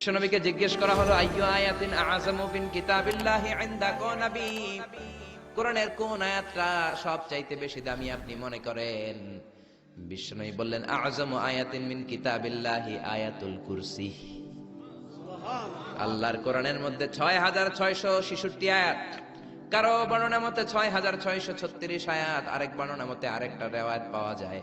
বিশ্বনবীকে জিজ্ঞেস করা হলো, আইয়ু আয়াতিন আযামু কিতাবিল্লাহি কোরআনের কোন আয়াতটা সবচাইতে বেশি দামি আপনি মনে করেন? বিশ্বনবী বললেন আযামু আয়াতিন মিন কিতাবিল্লাহি আয়াতুল কুরসি। আল্লাহর কোরআনের মধ্যে ছয় হাজার ছয়শো ছেষট্টি আয়াত। কারও বর্ণনা মতে ছয় হাজার ছয়শো ছত্রিশ আয়াত, আরেক বর্ণনা মতে আরেকটা রেওয়ায়ত পাওয়া যায়।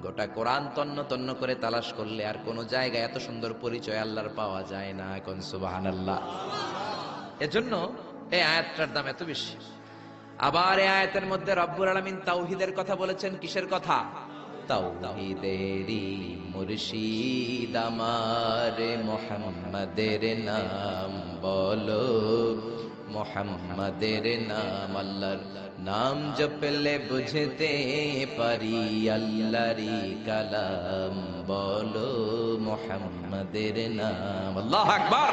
গোটা কোরআন তন্ন তন্ন করে তালাশ করলে আর কোন জায়গায় এত সুন্দর পরিচয় আল্লাহর পাওয়া যায় না এখন, সুবহানাল্লাহ। এজন্য এই আয়াতটার দাম এত বেশি। আবার এই আয়াতের মধ্যে রব্বুর আলামিন তাওহিদের কথা বলেছেন, কিসের কথা? মুর্শিদ আমার, মোহাম্মদের নাম বলো। মোহাম্মদের নাম আল্লাহর নাম জপলে বুঝতে পারি আল্লাহরি কালাম। বলো মোহাম্মদের নাম। আল্লাহ আকবার।